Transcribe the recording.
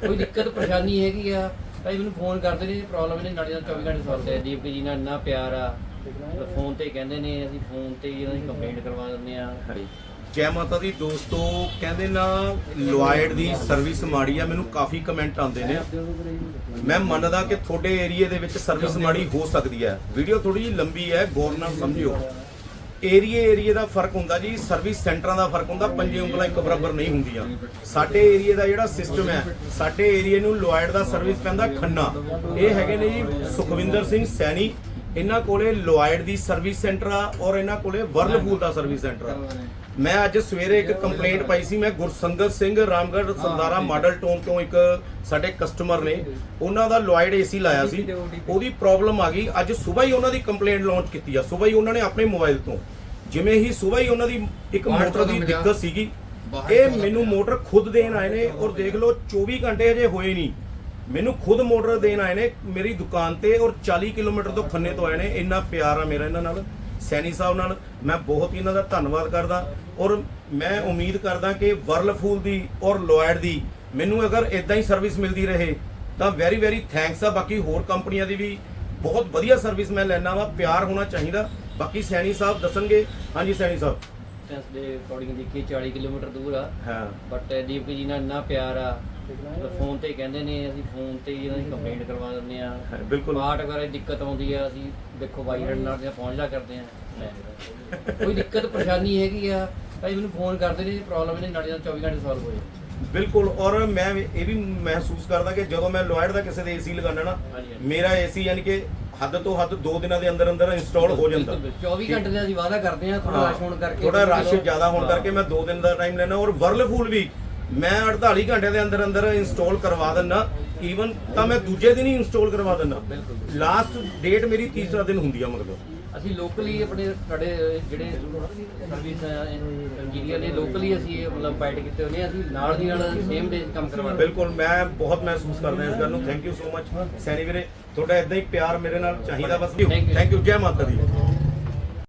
ਕੋਈ ਦਿੱਕਤ, ਪਰੇਸ਼ਾਨੀ ਹੈਗੀ ਆ, ਭਾਈ ਮੈਨੂੰ ਫੋਨ ਕਰਦੇ ਨੇ ਪ੍ਰੋਬਲਮ ਨੇ, ਨਾਲੇ ਨਾਲ 24 ਘੰਟੇ ਸੌਲਵ ਹੈ ਦੀਪ ਜੀ ਨਾਲ ਇੰਨਾ ਪਿਆਰ ਆ ਫੋਨ ਤੇ ਕਹਿੰਦੇ ਨੇ, ਅਸੀਂ ਫੋਨ ਤੇ ਹੀ ਉਹਨਾਂ ਦੀ ਕੰਪਲੇਂਟ ਕਰਵਾ ਦਿੰਦੇ ਆ। ਜੈ ਮਾਤਾ ਦੀ ਦੋਸਤੋ, ਕਹਿੰਦੇ ਨਾ ਲੋਇਡ ਦੀ ਸਰਵਿਸ ਮਾੜੀ ਆ, ਮੈਨੂੰ ਕਾਫੀ ਕਮੈਂਟ ਆਉਂਦੇ ਨੇ। ਮੈਂ ਮੰਨਦਾ ਕਿ ਤੁਹਾਡੇ ਏਰੀਆ ਦੇ ਵਿੱਚ ਸਰਵਿਸ ਮਾੜੀ ਹੋ ਸਕਦੀ ਹੈ ਵੀਡੀਓ ਥੋੜੀ ਜਿਹੀ ਲੰਬੀ ਹੈ, ਗੌਰ ਨਾਲ ਸਮਝਿਓ। ਏਰੀਏ ਏਰੀਏ ਦਾ ਫ਼ਰਕ ਹੁੰਦਾ ਜੀ, ਸਰਵਿਸ ਸੈਂਟਰਾਂ ਦਾ ਫ਼ਰਕ ਹੁੰਦਾ, ਪੰਜੇ ਉਂਗਲਾਂ ਇੱਕ ਬਰਾਬਰ ਨਹੀਂ ਹੁੰਦੀਆਂ। ਸਾਡੇ ਏਰੀਏ ਦਾ ਜਿਹੜਾ ਸਿਸਟਮ ਹੈ, ਸਾਡੇ ਏਰੀਏ ਨੂੰ ਲੋਇਡ ਦਾ ਸਰਵਿਸ ਪੈਂਦਾ ਖੰਨਾ। ਇਹ ਹੈਗੇ ਨੇ ਜੀ ਸੁਖਵਿੰਦਰ ਸਿੰਘ ਸੈਣੀ ਇਹਨਾਂ ਕੋਲੇ ਲੋਇਡ ਦੀ ਸਰਵਿਸ ਸੈਂਟਰ ਆ ਔਰ ਇਹਨਾਂ ਕੋਲੇ ਵਰਲਪੂਲ ਦਾ ਸਰਵਿਸ ਸੈਂਟਰ ਆ। ਮੈਂ ਅੱਜ ਸਵੇਰੇ ਇੱਕ ਕੰਪਲੇਂਟ ਪਾਈ ਸੀ ਮੈਂ ਗੁਰਸੰਗਤ ਸਿੰਘ ਰਾਮਗੜ੍ਹ ਸੰਦਾਰਾ ਮਾਡਲ ਟਾਊਨ ਤੋਂ ਇੱਕ ਸਾਡੇ ਕਸਟਮਰ ਨੇ ਉਹਨਾਂ ਦਾ ਲੋਇਡ ਏਸੀ ਲਾਇਆ ਸੀ। ਉਹਦੀ ਪ੍ਰੋਬਲਮ ਆ ਗਈ। ਅੱਜ ਸਵੇਰ ਹੀ ਉਹਨਾਂ ਦੀ ਕੰਪਲੇਂਟ ਲਾਂਚ ਕੀਤੀ ਆ। ਸਵੇਰ ਹੀ ਉਹਨਾਂ ਨੇ ਆਪਣੇ ਮੋਬਾਈਲ ਤੋਂ। ਜਿਵੇਂ ਹੀ ਸਵੇਰ ਹੀ ਉਹਨਾਂ ਦੀ ਇੱਕ ਮੋਟਰ ਦੀ ਦਿੱਕਤ ਸੀਗੀ। ਇਹ ਮੈਨੂੰ ਮੋਟਰ ਖੁਦ ਦੇਣ ਆਏ ਨੇ ਔਰ ਦੇਖ ਲਓ 24 ਘੰਟੇ ਅਜੇ ਹੋਏ ਨਹੀਂ। ਮੈਨੂੰ ਖੁਦ ਮੋਟਰ ਦੇਣ ਆਏ ਨੇ ਮੇਰੀ ਦੁਕਾਨ ਤੇ ਔਰ 40 ਕਿਲੋਮੀਟਰ ਤੋਂ ਖੰਨੇ ਤੋਂ ਆਏ ਨੇ ਇੰਨਾ ਪਿਆਰ ਆ ਮੇਰਾ ਇਹਨਾਂ ਨਾਲ ਸੈਣੀ ਸਾਹਿਬ ਨਾਲ ਮੈਂ ਬਹੁਤ ਹੀ ਇਹਨਾਂ ਦਾ ਧੰਨਵਾਦ ਕਰਦਾ ਔਰ ਮੈਂ ਉਮੀਦ ਕਰਦਾ ਕਿ ਵਰਲਫੂਲ ਦੀ ਔਰ ਲੋਇਡ ਦੀ ਮੈਨੂੰ ਅਗਰ ਇਦਾਂ ਹੀ ਸਰਵਿਸ ਮਿਲਦੀ ਰਹੇ ਤਾਂ ਵੈਰੀ ਵੈਰੀ ਥੈਂਕਸ ਆ ਬਾਕੀ ਹੋਰ ਕੰਪਨੀਆਂ ਦੀ ਵੀ ਬਹੁਤ ਵਧੀਆ ਸਰਵਿਸ ਮੈਂ ਲੈਣਾ ਵਾ ਪਿਆਰ ਹੋਣਾ ਚਾਹੀਦਾ ਬਾਕੀ ਸੈਣੀ ਸਾਹਿਬ ਦੱਸਣਗੇ ਹਾਂਜੀ ਸੈਣੀ ਸਾਹਿਬ। ਡਿਸਟੈਂਸ ਦੇ ਅਕੋਰਡਿੰਗ ਦੇਖੀ 40 ਕਿਲੋਮੀਟਰ ਦੂਰ ਆ ਹਾਂ। ਬਟ ਦੀਪ ਜੀ ਨਾਲ ਇੰਨਾ ਪਿਆਰ ਆ ਫੋਨ ਤੇ ਕਹਿੰਦੇ ਨੇ ਅਸੀਂ ਫੋਨ ਤੇ ਹੀ ਉਹਨਾਂ ਦੀ ਕੰਪਲੇਂਟ ਕਰਵਾ ਦਿੰਦੇ ਆ ਹਾਂ, ਬਿਲਕੁਲ। ਪਾਰਟ ਵਗੈਰਾ ਦੀ ਦਿੱਕਤ ਆਉਂਦੀ ਆ ਅਸੀਂ ਦੇਖੋ ਬਾਈ ਹੈਂਡ ਨਾਲ ਜਾਂ ਪਹੁੰਚਦਾ ਕਰਦੇ ਆ ਲੈ ਜਾਂਦੇ ਆ। ਕੋਈ ਦਿੱਕਤ ਪਰੇਸ਼ਾਨੀ ਹੈਗੀ ਆ ਭਾਈ ਮੈਨੂੰ ਫੋਨ ਕਰਦੇ ਨੇ ਪ੍ਰੋਬਲਮ ਨੇ ਨਾਲੇ ਨਾਲ 24 ਘੰਟੇ ਸੋਲਵ ਹੋ ਜਾਂਦੀ ਬਿਲਕੁਲ ਔਰ ਮੈਂ ਇਹ ਵੀ ਮਹਿਸੂਸ ਕਰਦਾ ਕਿ ਜਦੋਂ ਮੈਂ ਲੋਇਡ ਦਾ ਕਿਸੇ ਦੇ ਏਸੀ ਲਗਾਉਣਾ ਨਾ ਹਾਂਜੀ, ਹਾਂਜੀ। ਮੇਰਾ ਏਸੀ ਯਾਨੀ ਕਿ ਹੱਦ ਤੋਂ ਹੱਦ 2 ਦਿਨਾਂ ਦੇ ਅੰਦਰ ਅੰਦਰ ਇੰਸਟਾਲ ਹੋ ਜਾਂਦਾ। ਬਿਲਕੁਲ, 24 ਘੰਟੇ ਦਾ ਅਸੀਂ ਵਾਅਦਾ ਕਰਦੇ ਆ ਥੋੜਾ ਰਸ਼ ਹੋਣ ਕਰਕੇ ਥੋੜਾ ਰਸ਼ ਜ਼ਿਆਦਾ ਹੋਣ ਕਰਕੇ ਮੈਂ 2 ਦਿਨ ਦਾ ਟਾਈਮ ਲੈਣਾ ਔਰ ਵਰਲਪੂਲ ਵੀ ਮੈਂ 48 ਘੰਟੇ ਦੇ ਅੰਦਰ ਅੰਦਰ ਇੰਸਟਾਲ ਕਰਵਾ ਦਿੰਦਾ ਈਵਨ ਤਾਂ ਮੈਂ ਦੂਜੇ ਦਿਨ ਹੀ ਇੰਸਟਾਲ ਕਰਵਾ ਬਿਲਕੁਲ। ਲਾਸਟ ਡੇਟ ਮੇਰੀ ਤੀਸਰਾ ਦਿਨ ਹੁੰਦੀ ਆ ਮਤਲਬ ਅਸੀਂ ਲੋਕਲੀ ਆਪਣੇ ਸਾਡੇ ਜਿਹੜੇ ਸਰਵਿਸ ਇੰਜੀਨੀਅਰ ਨੇ ਲੋਕਲੀ ਅਸੀਂ ਇਹ ਮਤਲਬ ਫਾਈਟ ਕੀਤੇ ਹੋਏ ਨੇ ਅਸੀਂ ਨਾਲ ਦੀ ਨਾਲ ਸੇਮ ਡੇ ਕੰਮ ਕਰਵਾਉਂਦੇ ਬਿਲਕੁਲ ਮੈਂ ਬਹੁਤ ਮਹਿਸੂਸ ਕਰਦਾ ਇਸ ਗੱਲ ਨੂੰ। Thank you so much Saini ਵੀਰੇ ਤੁਹਾਡਾ ਇਦਾਂ ਹੀ ਪਿਆਰ ਮੇਰੇ ਨਾਲ ਚਾਹੀਦਾ ਬਸ. ਥੈਂਕ ਯੂ ਜੈ ਮਾਤਾ ਦੀ।